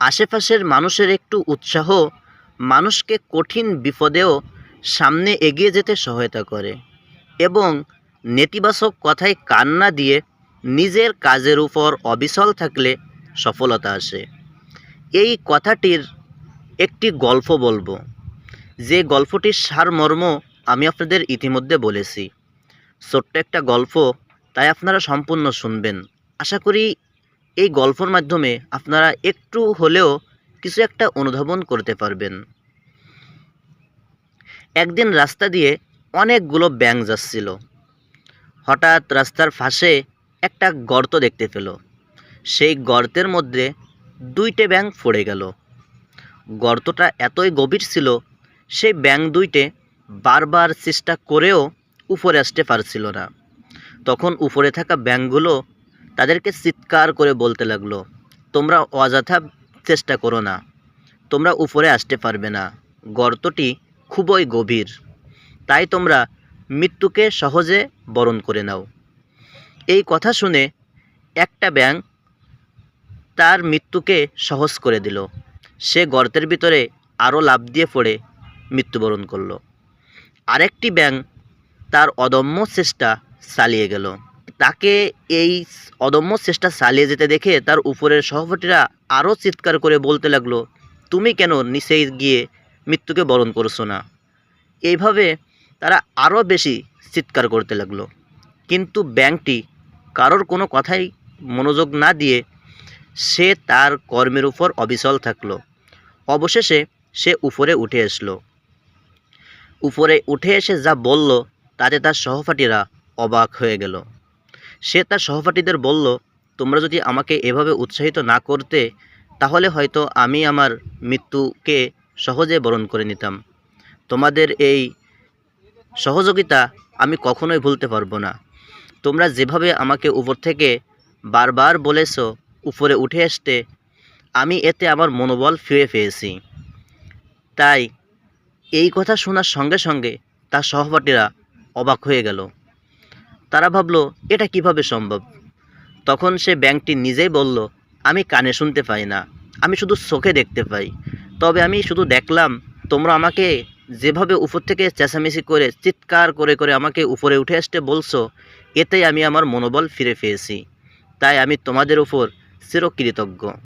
আশেপাশের মানুষের একটু উৎসাহ মানুষকে কঠিন বিপদেও সামনে এগিয়ে যেতে সহায়তা করে এবং নেতিবাচক কথায় কান্না দিয়ে নিজের কাজের উপর অবিচল থাকলে সফলতা আসে। এই কথাটির একটি গল্প বলব। যে গল্পটির সারমর্ম আমি আপনাদের ইতিমধ্যে বলেছি। ছোট্ট একটা গল্প, তাই আপনারা সম্পূর্ণ শুনবেন। আশা করি এই গল্পর মাধ্যমে আপনারা একটু হলেও কিছু একটা অনুধাবন করতে পারবেন। একদিন রাস্তা দিয়ে অনেকগুলো ব্যাঙ যাচ্ছিল। হঠাৎ রাস্তার পাশে একটা গর্ত দেখতে পেল। সেই গর্তের মধ্যে দুইটে ব্যাঙ পড়ে গেল। গর্তটা এতই গভীর ছিল, সেই ব্যাঙ দুইটে বারবার চেষ্টা করেও উপরে আসতে পারছিল না। তখন উপরে থাকা ব্যাঙগুলো তাদেরকে চিৎকার করে বলতে লাগল, তোমরা অযথা চেষ্টা করো না, তোমরা উপরে আসতে পারবে না। গর্তটি খুবই গভীর। তাই তোমরা মৃত্যুকে সহজে বরণ করে নাও। এই কথা শুনে একটা ব্যাঙ তার মৃত্যুকে সহজ করে দিল। সে গর্তের ভিতরে আরও লাভ দিয়ে পড়ে মৃত্যুবরণ করল। আরেকটি ব্যাঙ তার অদম্য চেষ্টা চালিয়ে গেল। তাকে এই অদম্য চেষ্টা চালিয়ে যেতে দেখে তার উপরের সহপাঠীরা আরও চিৎকার করে বলতে লাগল, তুমি কেন নিচে গিয়ে মৃত্যুকে বরণ করছ না? এইভাবে তারা আরও বেশি চিৎকার করতে লাগল। কিন্তু ব্যাংকটি কারোর কোনো কথাই মনোযোগ না দিয়ে সে তার কর্মের উপর অবিচল থাকল। অবশেষে সে উপরে উঠে আসলো। উপরে উঠে এসে যা বলল, তাতে তার সহপাঠীরা অবাক হয়ে গেল। সে তার সহপাঠীদের বলল, তোমরা যদি আমাকে এভাবে উৎসাহিত না করতে, তাহলে হয়তো আমি আমার মৃত্যুকে সহজে বরণ করে নিতাম। তোমাদের এই সহযোগিতা আমি কখনোই ভুলতে পারব না। তোমরা যেভাবে আমাকে উপর থেকে বারবার বলেছ, উপরে উঠে আসতে, আমি এতে আমার মনোবল ফিরে পেয়েছি। তাই এই কথা শোনার সঙ্গে সঙ্গে তার সহপাঠীরা অবাক হয়ে গেল। তারা ভাবলো, এটা কীভাবে সম্ভব? তখন সে ব্যাংকটি নিজেই বলল, আমি কানে শুনতে পাই না, আমি শুধু চোখে দেখতে পাই। তবে আমি শুধু দেখলাম, তোমরা আমাকে যেভাবে উপর থেকে চেঁচামেচি করে, চিৎকার করে করে আমাকে উপরে উঠে আসতে বলছো, এতেই আমি আমার মনোবল ফিরে পেয়েছি। তাই আমি তোমাদের উপর চিরকৃতজ্ঞ।